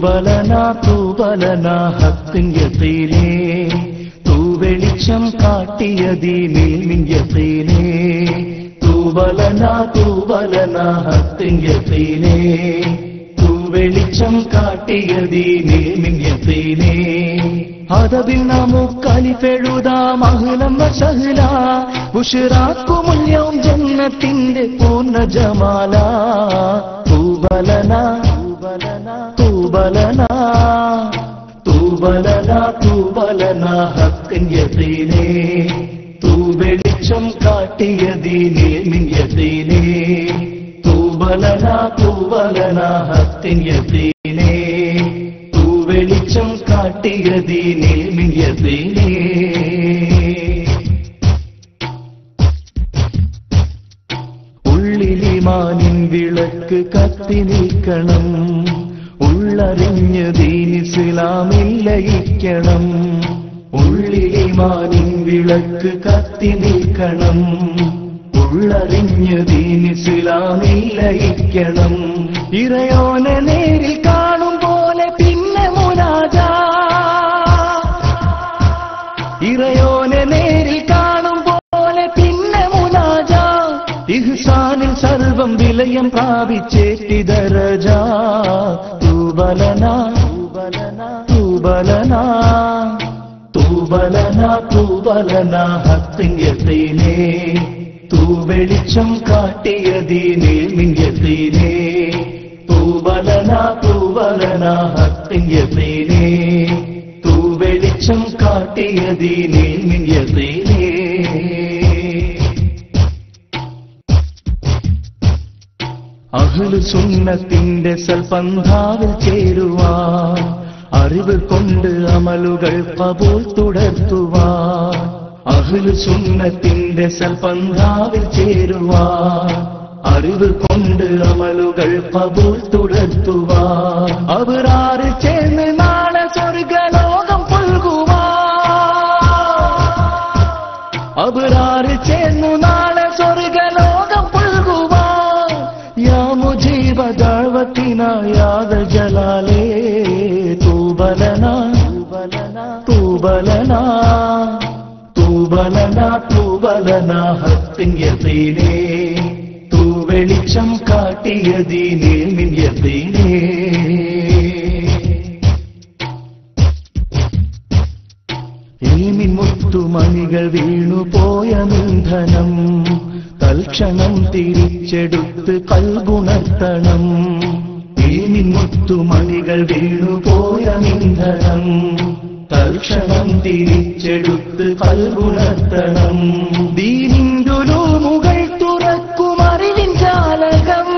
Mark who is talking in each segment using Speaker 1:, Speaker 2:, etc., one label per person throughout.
Speaker 1: തൂബലന തൂബലന ഹത്തിയത്തീനേ തൂവെളിച്ചം കാട്ടിയതീനിൽ മിഞ്ചത്തീനേ തൂബലന തൂബലന ഹത്തിയത്തീനേ തൂവെളിച്ചം കാട്ടിയതീനിൽ മിഞ്ചത്തീനേ അതതിൽ നമുക്കലിപ്പെഴുതാം അഹ്ലം സഹല. മുല്യം ജന്മത്തിന്റെ പൂർണ ജമാല തൂബലന തൂബലന തൂബലന തൂബലന തൂബലന ഹക്കൻ യതീനേ. തൂവെളിച്ചം കാട്ടിയതീനേ മിന്യതീനേ തൂബലന തൂബലന ഹക്കൻ യതീനേ. തൂവെളിച്ചം കാട്ടിയതീനേ മിന്യതീനേ ഉള്ളിലിമാനിൻ വിളക്ക് കത്തി നിൽക്കണം ഉള്ളറിഞ്ഞ് ദീനിസിലാമില്ലയിക്കണം ഉള്ളിലെ മാനിൻ വിളക്ക് കത്തി നിൽക്കണം. ഉള്ളറിഞ്ഞ് ദീനിസിലാമില്ലയിക്കണം ഇറയോനെ നേരിൽ കാണും പോലെ പിന്നെ മുനാജ. ഇറയോനെ നേരിൽ കാണും പോലെ പിന്നെ മുനാജ. ഇഹ്സാനിൽ സർവം വിലയം പ്രാപിച്ചേറ്റിതരജ. തൂബലന തൂബലന തൂബലന തൂബലന തൂബലന ഹത്തിയത്തീനേ തൂവെളിച്ചം കാട്ടിയതീനേ മിഞ്ചത്തീനേ തൂബലന തൂബലന ഹത്തിയത്തീനേ തൂവെളിച്ചം കാട്ടിയതീനേ മിഞ്ചത്തീനേ അഹ്ലു സുന്നത്തിന്റെ സൽപന്ധാവിൽ ചേരുവാ അറിവ് കൊണ്ട് അമലുകൾ കബൂൽ തുടർത്തുവാ അഹ്ലു സുന്നത്തിന്റെ സൽപന്ധാവിൽ ചേരുവാ അറിവ് കൊണ്ട് അമലുകൾ കബൂൽ തുടർത്തുവാൻ. അവരാറ് ചേർന്ന് നാളെ സ്വർഗലോകം പുൽകുവാൻ. അവരാറ് ചേർന്നു ദഅവത്തിനാ യാ ദൽ ജലാലേ തൂബലന തൂബലന തൂബലന തൂബലന തൂ യതീനേ. തൂവെളിച്ചം കാട്ടിയതീനേ മിൻ യതീനേ. ഈമിൻ മുത്തുമണികൾ വീണുപോയ നിന്ധനം തൽക്ഷണം തിരിച്ചെടുത്ത് കൽഗുണർത്തണം. ഈമിൻ മുത്തുമണികൾ വീണുപോയ ഇന്ധനം തൽക്ഷണം തിരിച്ചെടുത്ത് കൽഗുണർത്തണം ദീനിന്തുലൂമുകൾ തുറക്കും അറിവിൻ ജാലകം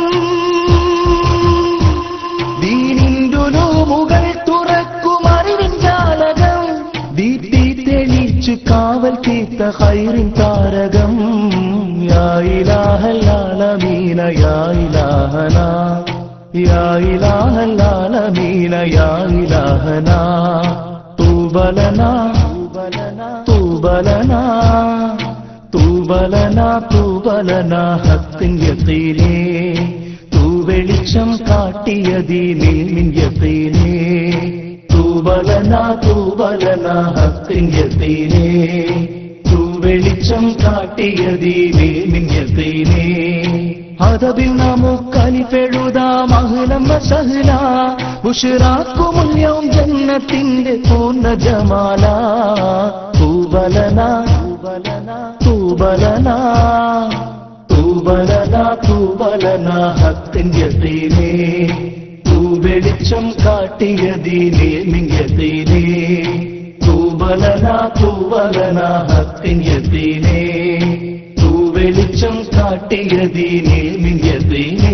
Speaker 1: ദീനിന്തുലൂമുകൾ തുറക്കും അറിവിൻ ദീപ്തി തെളിച്ചു കാവൽ തീർത്ത ഹൈറിൻ താരകം. യാ ഇലാഹൽ ആലമീന യാ ഇലാഹന യാ ഇലാഹൽ ആലമീന യാ ഇലാഹന തൂബലന തൂബലന തൂബലന തൂബലന ഹത്തിൻ യതീനേ. തൂവെളിച്ചം കാട്ടിയതീനേ മിൻ യതീനേ. തൂബലന തൂബലന ഹത്തിൻ യതീനേ. തൂവെളിച്ചം കാട്ടിയതീനേ മിൻ യതീനേ. അതതിൽ നമുക്കലിപ്പെഴുതാം അഹ്ലം സഹല ബുഷറാക്കുമുല്യവും ജന്നത്തിന്റെ പൂർണ ജമാല തൂബലന തൂബലന തൂബലന തൂബലന ഹത്തിന്റെ തീരേ. തൂവെളിച്ചം കാട്ടിയതീനേ മിങ്ങതീനേ തൂബലന തൂബലന ഹത്തിന്റെ തീരേ. തൂവെളിച്ചം കാട്ടിയതീനേ മിങ്ങതീനേ